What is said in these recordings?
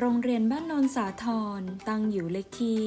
โรงเรียนบ้านโนนสาทรตั้งอยู่เลขที่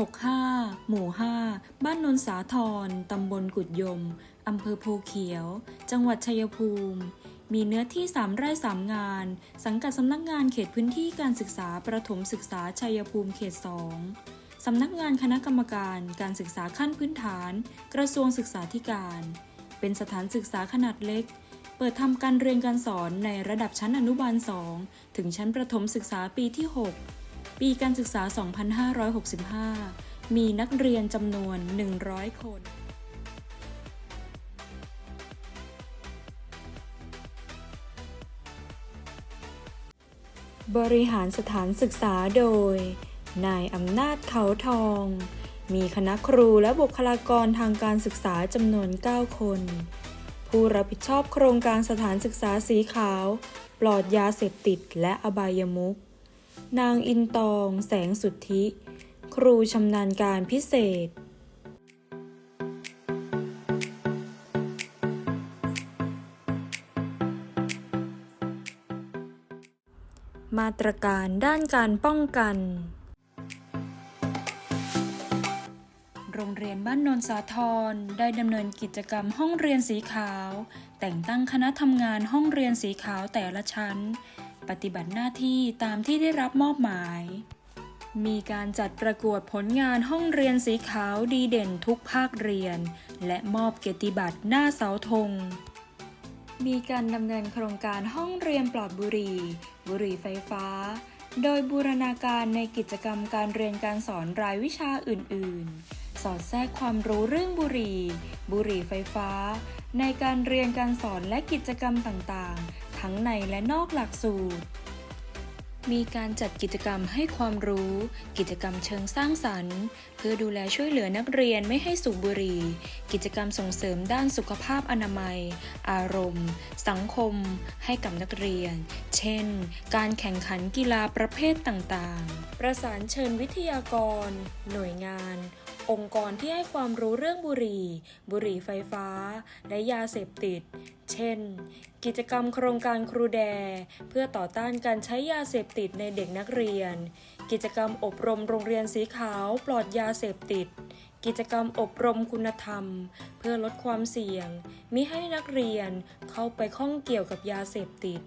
165 หมู่ 5 บ้านโนนสาทรตำบลกุดยม อำเภอภูเขียว จังหวัดชัยภูมิ มีเนื้อที่ 3 ไร่ 3 งาน สังกัดสำนักงานเขตพื้นที่การศึกษาประถมศึกษาชัยภูมิเขต 2 สำนักงานคณะกรรมการการศึกษาขั้นพื้นฐาน กระทรวงศึกษาธิการ เป็นสถานศึกษาขนาดเล็ก เปิดทำการเรียนการสอนในระดับชั้นอนุบาล 2 ถึงชั้นประถมศึกษาปีที่ 6 ปีการศึกษา 2565 มีนักเรียนจำนวน 100 คนบริหารสถานศึกษาโดย นายอำนาจเขาทอง มีคณะครูและบุคลากรทางการศึกษาจำนวน 9 คน ผู้รับผิดชอบโครงการสถานศึกษาสีขาว ปลอดยาเสพติดและอบายมุขนางอินตอง แสงสุทธิ ครูชำนาญการพิเศษมาตรการด้านการป้องกัน โรงเรียนบ้านนนสาทรได้ดำเนินกิจกรรมห้องเรียนสีขาว แต่งตั้งคณะทำงานห้องเรียนสีขาวแต่ละชั้น ปฏิบัติหน้าที่ตามที่ได้รับมอบหมาย มีการจัดประกวดผลงานห้องเรียนสีขาวดีเด่นทุกภาคเรียน และมอบเกียรติบัตรหน้าเสาธงมีการดำเนินโครงการห้องเรียนปลอดบุหรี่ บุหรี่ไฟฟ้า โดยบูรณาการในกิจกรรมการเรียนการสอนรายวิชาอื่น ๆ สอดแทรกความรู้เรื่องบุหรี่ บุหรี่ไฟฟ้า ในการเรียนการสอนและกิจกรรมต่างๆ ทั้งในและนอกหลักสูตร มีการจัดกิจกรรมให้ความรู้ กิจกรรมเชิงสร้างสรรค์ เพื่อดูแลช่วยเหลือนักเรียนไม่ให้สูบบุหรี่ กิจกรรมส่งเสริมด้านสุขภาพอนามัย อารมณ์ สังคม ให้กับนักเรียน เช่น การแข่งขันกีฬาประเภทต่างๆ ประสานเชิญวิทยากร หน่วยงาน องค์กรที่ให้ความรู้เรื่องบุหรี่ บุหรี่ไฟฟ้า และยาเสพติด เช่น กิจกรรมโครงการครูแด เพื่อต่อต้านการใช้ยาเสพติดในเด็กนักเรียน กิจกรรมอบรมโรงเรียนสีขาวปลอดยาเสพติด กิจกรรมอบรมคุณธรรม เพื่อลดความเสี่ยงมิให้นักเรียนเข้าไปข้องเกี่ยวกับยาเสพติด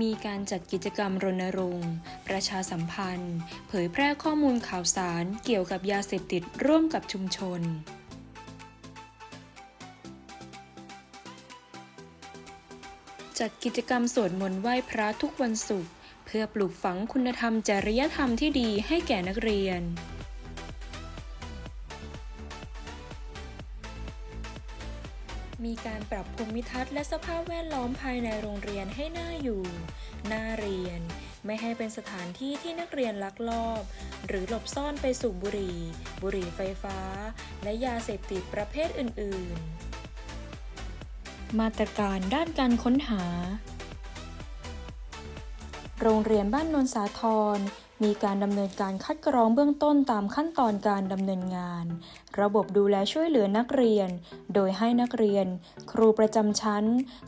มีการจัดกิจกรรมรณรงค์ ประชาสัมพันธ์ เผยแพร่ข้อมูลข่าวสารเกี่ยวกับยาเสพติดร่วมกับชุมชน จัดกิจกรรมสวดมนต์ไหว้พระทุกวันศุกร์เพื่อปลูกฝังคุณธรรมจริยธรรมที่ดีให้แก่นักเรียน มีการปรับภูมิทัศน์และสภาพแวดล้อมภายในโรงเรียนให้น่าอยู่ น่าเรียน ไม่ให้เป็นสถานที่ที่นักเรียนลักลอบ หรือหลบซ่อนไปสูบบุหรี่ บุหรี่ไฟฟ้า และยาเสพติดประเภทอื่น ๆ มาตรการด้านการค้นหา โรงเรียนบ้านนนสาทร มีการดำเนินการคัดกรองเบื้องต้นตามขั้นตอนการดำเนินงาน ระบบดูแลช่วยเหลือนักเรียน โดยให้นักเรียน ครูประจำชั้น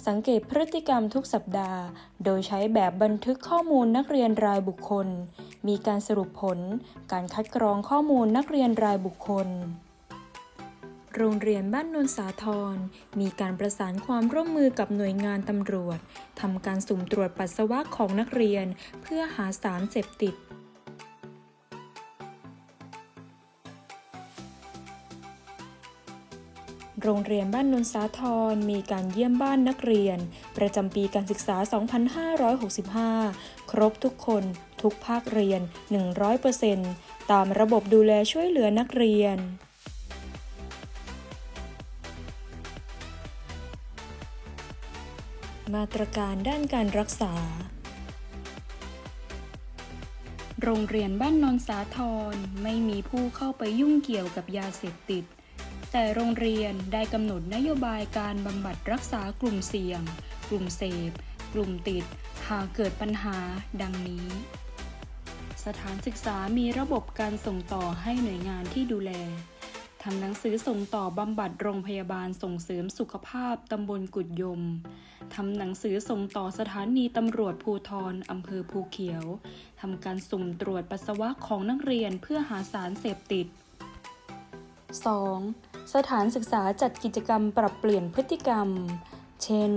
สังเกตพฤติกรรมทุกสัปดาห์ โดยใช้แบบบันทึกข้อมูลนักเรียนรายบุคคล มีการสรุปผล การคัดกรองข้อมูลนักเรียนรายบุคคลโรงเรียนบ้านนนสาทรมีการประสานความร่วมมือกับหน่วยงานตำรวจทำการสุ่มตรวจปัสสาวะของนักเรียน เพื่อหาสารเสพติด โรงเรียนบ้านนนสาทรมีการเยี่ยมบ้านนักเรียน ประจำปีการศึกษา 2565 ครบทุกคนทุกภาคเรียน 100%ตามระบบดูแลช่วยเหลือนักเรียนมาตรการด้านการรักษา โรงเรียนบ้านนนสาทรไม่มีผู้เข้าไปยุ่งเกี่ยวกับยาเสพติด แต่โรงเรียนได้กำหนดนโยบายการบำบัดรักษากลุ่มเสี่ยง กลุ่มเสพ กลุ่มติด หากเกิดปัญหาดังนี้ สถานศึกษามีระบบการส่งต่อให้หน่วยงานที่ดูแลทำหนังสือส่งต่อบำบัดโรงพยาบาลส่งเสริมสุขภาพตำบลกุดยม ทำหนังสือส่งต่อสถานีตำรวจภูทรอำเภอภูเขียว ทำการสุ่มตรวจปัสสาวะของนักเรียนเพื่อหาสารเสพติด 2. สถานศึกษาจัดกิจกรรมปรับเปลี่ยนพฤติกรรม เช่น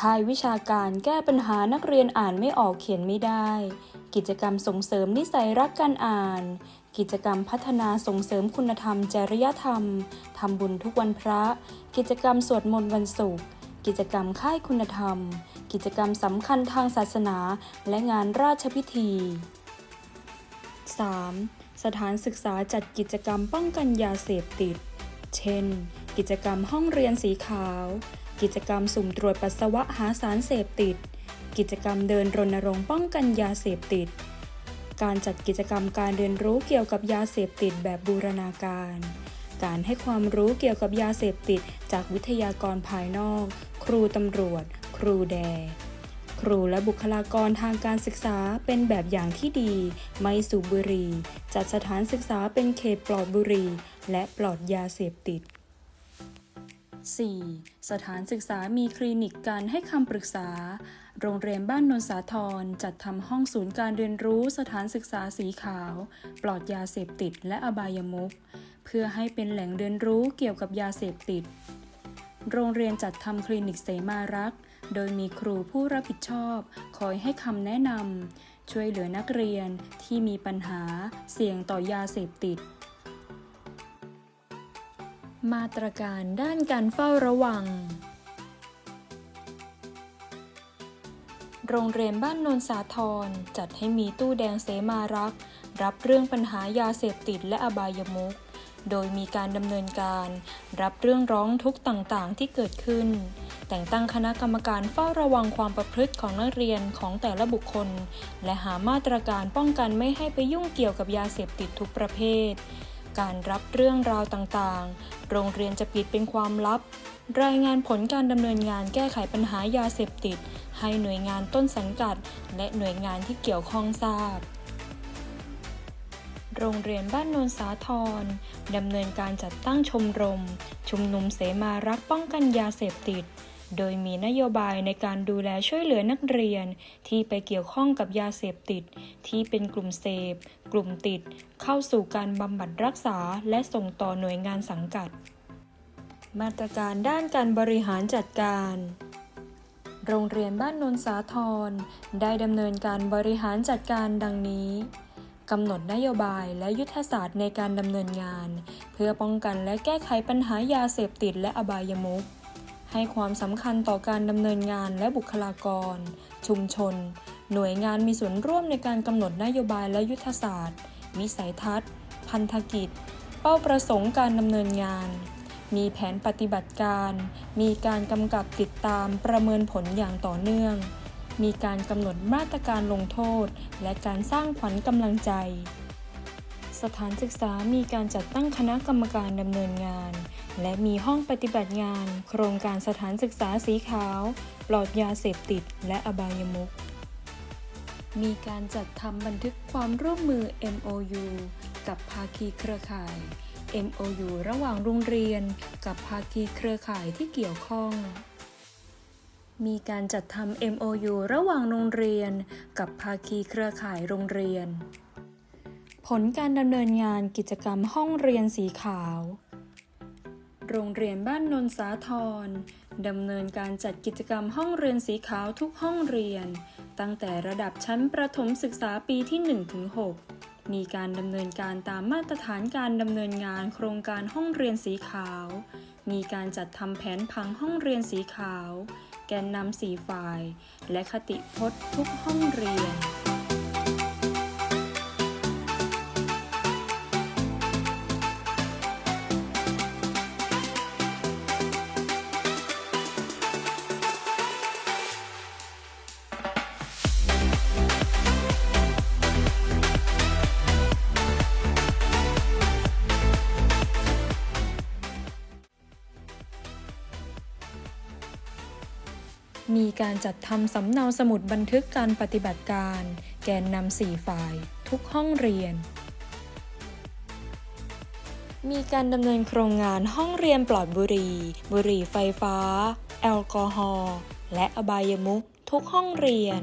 ค่ายวิชาการแก้ปัญหานักเรียนอ่านไม่ออกเขียนไม่ได้ กิจกรรมส่งเสริมนิสัยรักการอ่าน กิจกรรมพัฒนาส่งเสริมคุณธรรมจริยธรรม ทำบุญทุกวันพระ กิจกรรมสวดมนต์วันศุกร์กิจกรรมค่ายคุณธรรม กิจกรรมสำคัญทางศาสนา และงานราชพิธี 3. สถานศึกษาจัดกิจกรรมป้องกันยาเสพติด เช่น กิจกรรมห้องเรียนสีขาว กิจกรรมสุ่มตรวจปัสสาวะหาสารเสพติด กิจกรรมเดินรณรงค์ป้องกันยาเสพติด การจัดกิจกรรมการเรียนรู้เกี่ยวกับยาเสพติดแบบบูรณาการ การให้ความรู้เกี่ยวกับยาเสพติดจากวิทยากรภายนอก ครูตำรวจ ครูแด ครูและบุคลากรทางการศึกษาเป็นแบบอย่างที่ดี ไม่สูบบุหรี่ จัดสถานศึกษาเป็นเขตปลอดบุหรี่ และปลอดยาเสพติด 4. สถานศึกษามีคลินิกการให้คำปรึกษา โรงเรียนบ้านนนสาธรจัดทำห้องศูนย์การเรียนรู้สถานศึกษาสีขาว ปลอดยาเสพติดและอบายมุขเพื่อให้เป็นแหล่งเรียนรู้เกี่ยวกับยาเสพติด โรงเรียนจัดทำคลินิกเสมารักษ์ โดยมีครูผู้รับผิดชอบ คอยให้คำแนะนำช่วยเหลือนักเรียนที่มีปัญหาเสี่ยงต่อยาเสพติด มาตรการด้านการเฝ้าระวัง โรงเรียนบ้านนนสาธรจัดให้มีตู้แดงเสมารัก รับเรื่องปัญหายาเสพติดและอบายมุขโดยมีการดำเนินการ รับเรื่องร้องทุกข์ต่างๆที่เกิดขึ้น แต่งตั้งคณะกรรมการเฝ้าระวังความประพฤติของนักเรียนของแต่ละบุคคล และหามาตรการป้องกันไม่ให้ไปยุ่งเกี่ยวกับยาเสพติดทุกประเภท การรับเรื่องราวต่างๆ โรงเรียนจะปิดเป็นความลับ รายงานผลการดำเนินงานแก้ไขปัญหายาเสพติด ให้หน่วยงานต้นสังกัด และหน่วยงานที่เกี่ยวข้องทราบโรงเรียนบ้านโนนสาธรดำเนินการจัดตั้งชมรม ชุมนุมเสมารักป้องกันยาเสพติด โดยมีนโยบายในการดูแลช่วยเหลือนักเรียน ที่ไปเกี่ยวข้องกับยาเสพติด ที่เป็นกลุ่มเสพ กลุ่มติด เข้าสู่การบำบัดรักษา และส่งต่อหน่วยงานสังกัด มาตรการด้านการบริหารจัดการโรงเรียนบ้านนนสาธรได้ดำเนินการบริหารจัดการดังนี้กำหนดนโยบายและยุทธศาสตร์ในการดำเนินงาน เพื่อป้องกันและแก้ไขปัญหายาเสพติดและอบายมุข ให้ความสำคัญต่อการดำเนินงานและบุคลากร ชุมชน หน่วยงานมีส่วนร่วมในการกำหนดนโยบายและยุทธศาสตร์ วิสัยทัศน์ พันธกิจ เป้าประสงค์การดำเนินงาน มีแผนปฏิบัติการ มีการกำกับติดตามประเมินผลอย่างต่อเนื่อง มีการกำหนดมาตรการลงโทษ และการสร้างขวัญกำลังใจ สถานศึกษามีการจัดตั้งคณะกรรมการดำเนินงาน และมีห้องปฏิบัติงาน โครงการสถานศึกษาสีขาว ปลอดยาเสพติด และอบายมุขมีการจัดทำบันทึกความร่วมมือ MOU กับภาคีเครือข่าย MOU ระหว่างโรงเรียน กับภาคีเครือข่ายที่เกี่ยวข้อง มีการจัดทำ MOU ระหว่างโรงเรียน กับภาคีเครือข่ายโรงเรียน ผลการดำเนินงานกิจกรรมห้องเรียนสีขาว โรงเรียนบ้านนนสาธรดำเนินการจัดกิจกรรมห้องเรียนสีขาวทุกห้องเรียน ตั้งแต่ระดับชั้นประถมศึกษาปีที่ 1-6 มีการดำเนินการตามมาตรฐานการดำเนินงานโครงการห้องเรียนสีขาว มีการจัดทำแผนพังห้องเรียนสีขาว แกนนำสีฝ่าย และคติพจน์ทุกห้องเรียน มีการจัดทำสำเนาสมุดบันทึกการปฏิบัติการ แกนนำสี่ฝ่าย ทุกห้องเรียน มีการดำเนินโครงงานห้องเรียนปลอดบุหรี่ บุหรี่ไฟฟ้า แอลกอฮอล์และอบายมุขทุกห้องเรียน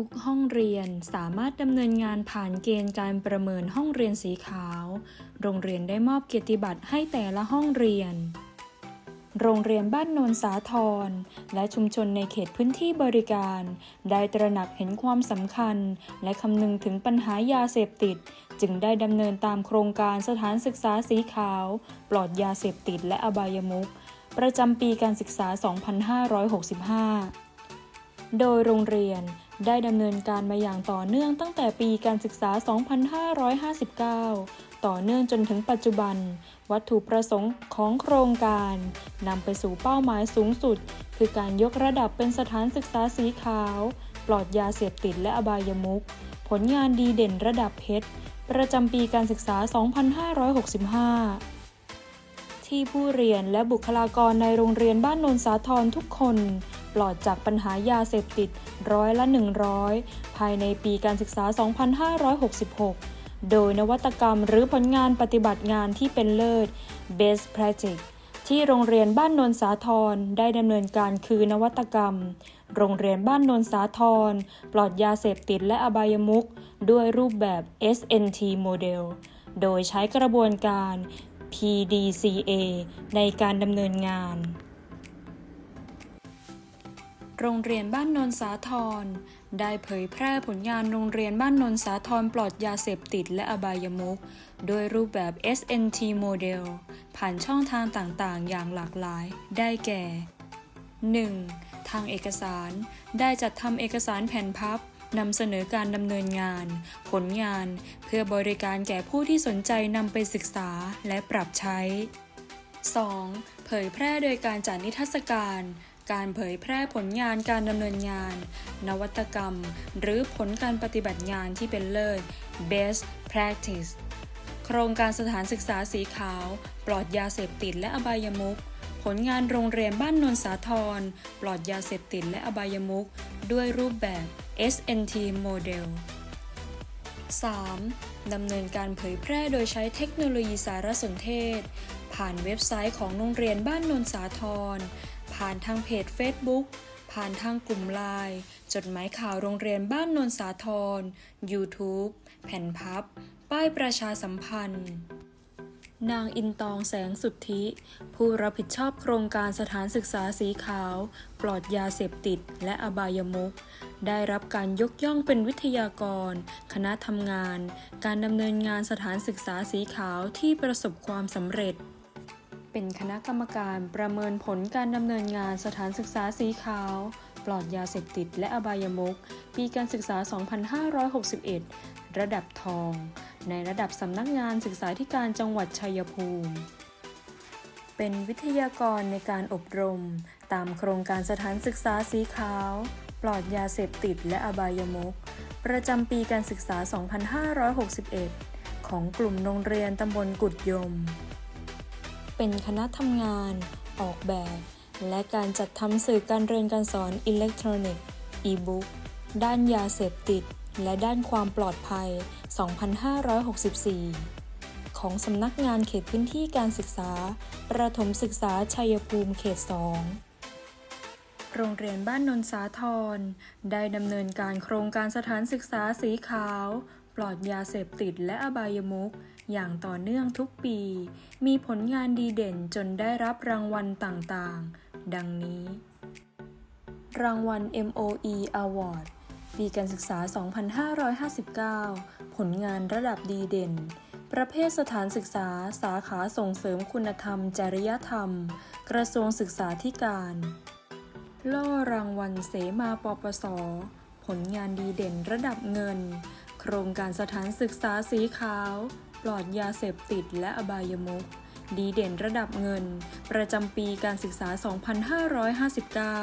ทุกห้องเรียนสามารถดำเนินงานผ่านเกณฑ์การประเมินห้องเรียนสีขาว โรงเรียนได้มอบเกียรติบัตรให้แต่ละห้องเรียน โรงเรียนบ้านโนนสาทรและชุมชนในเขตพื้นที่บริการ ได้ตระหนักเห็นความสำคัญ และคำนึงถึงปัญหายาเสพติด จึงได้ดำเนินตามโครงการสถานศึกษาสีขาว ปลอดยาเสพติดและอบายมุขประจำปีการศึกษา 2565 โดยโรงเรียน ได้ดำเนินการมาอย่างต่อเนื่องตั้งแต่ปีการศึกษา 2559 ต่อเนื่องจนถึงปัจจุบัน วัตถุประสงค์ของโครงการนำไปสู่เป้าหมายสูงสุด คือการยกระดับเป็นสถานศึกษาสีขาว ปลอดยาเสพติดและอบายมุขผลงานดีเด่นระดับเพชรประจำปีการศึกษา 2565ที่ผู้เรียนและบุคลากรในโรงเรียนบ้านนนสาทรทุกคน ปลอดจากปัญหายาเสพติดร้อยละ 100 ภายในปีการศึกษา 2566 โดยนวัตกรรมหรือผลงานปฏิบัติงานที่เป็นเลิศ Best Practice ที่โรงเรียนบ้านนนสาทรได้ดำเนินการคือนวัตกรรม โรงเรียนบ้านนนสาทรปลอดยาเสพติดและอบายมุขด้วยรูปแบบ SNT Model โดยใช้กระบวนการ PDCA ในการดำเนินงาน โรงเรียนบ้านนนสาทรได้เผยแพร่ผลงานโรงเรียนบ้านนนสาทรปลอดยาเสพติดและอบายมุขโดยรูปแบบ SNT Model ผ่านช่องทางต่างๆ อย่างหลากหลาย ได้แก่ 1. ทางเอกสาร ได้จัดทำเอกสารแผ่นพับนำเสนอการดำเนินงาน ผลงาน เพื่อบริการแก่ผู้ที่สนใจนำไปศึกษาและปรับใช้ 2. เผยแพร่โดยการจัดนิทรรศการ การเผยแพร่ผลงานการดำเนินงาน นวัตกรรม หรือผลการปฏิบัติงานที่เป็นเลิศ Best Practice โครงการสถานศึกษาสีขาว ปลอดยาเสพติดและอบายมุขผลงานโรงเรียนบ้านนนสาทรปลอดยาเสพติดและอบายมุขด้วยรูปแบบ SNT Model 3. ดำเนินการเผยแพร่โดยใช้เทคโนโลยีสารสนเทศ ผ่านเว็บไซต์ของโรงเรียนบ้านนนสาทร ผ่านทางเพจ Facebook ผ่านทางกลุ่มไลน์จดหมายข่าวโรงเรียนบ้านนนสาทร YouTube แผ่นพับ ป้ายประชาสัมพันธ์ นางอินตองแสงสุทธิ ผู้รับผิดชอบโครงการสถานศึกษาสีขาว ปลอดยาเสพติด และอบายมุขได้รับการยกย่องเป็นวิทยากร คณะทำงาน การดำเนินงานสถานศึกษาสีขาวที่ประสบความสำเร็จ เป็นคณะกรรมการประเมินผลการดำเนินงานสถานศึกษาสีขาว ปลอดยาเสพติดและอบายมุขปีการศึกษา 2561 ระดับทอง ในระดับสำนักงานศึกษาธิการจังหวัดชัยภูมิ เป็นวิทยากรในการอบรม ตามโครงการสถานศึกษาสีขาว ปลอดยาเสพติดและอบายมุขประจำปีการศึกษา 2561 ของกลุ่มโรงเรียนตำบลกุดยม เป็นคณะทำงาน ออกแบบ และการจัดทำสื่อการเรียนการสอนอิเล็กทรอนิกส์อีบุ๊กด้านยาเสพติด และด้านความปลอดภัย 2564 ของสำนักงานเขตพื้นที่การศึกษา ประถมศึกษาชัยภูมิเขต 2โรงเรียนบ้านนนสาทรได้ดำเนินการโครงการสถานศึกษาสีขาว ปลอดยาเสพติดและอบายมุขอย่างต่อเนื่องทุกปี มีผลงานดีเด่นจนได้รับรางวัลต่างๆ ดังนี้ รางวัล MOE Award ปีการศึกษา 2559 ผลงานระดับดีเด่น ประเภทสถานศึกษา สาขาส่งเสริมคุณธรรม จริยธรรม กระทรวงศึกษาธิการ ล่อรางวัลเสมาปปส ผลงานดีเด่นระดับเงิน โครงการสถานศึกษาสีขาว ปลอดยาเสพติดและอบายมุขดีเด่นระดับเงิน ประจำปีการศึกษา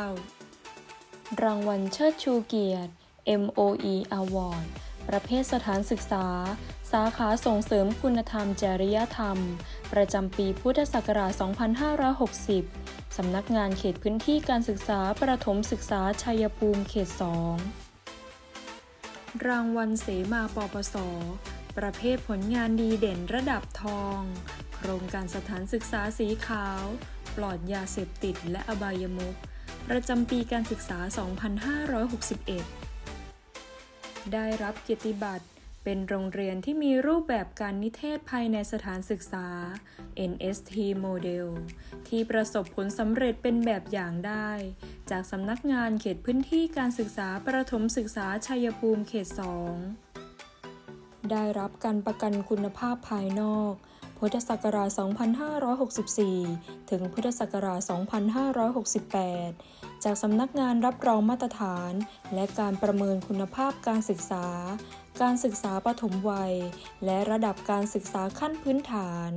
2559 รางวัลเชิดชูเกียรติ MOE Award ประเภทสถานศึกษา สาขาส่งเสริมคุณธรรมจริยธรรม ประจำปีพุทธศักราช 2560 สำนักงานเขตพื้นที่การศึกษาประถมศึกษาชัยภูมิเขต 2 รางวัลเสมาปปส ประเภทผลงานดีเด่นระดับทอง โครงการสถานศึกษาสีขาว ปลอดยาเสพติดและอบายมุขประจำปีการศึกษา 2561 ได้รับเกียรติบัตร เป็นโรงเรียนที่มีรูปแบบการนิเทศภายในสถานศึกษา NST Model ที่ประสบผลสำเร็จเป็นแบบอย่างได้ จากสำนักงานเขตพื้นที่การศึกษาประถมศึกษาชัยภูมิเขต 2 ได้รับการประกันคุณภาพภายนอก พุทธศักราช 2564 ถึงพุทธศักราช 2568จากสำนักงานรับรองมาตรฐาน และการประเมินคุณภาพการศึกษา การศึกษาปฐมวัย และระดับการศึกษาขั้นพื้นฐาน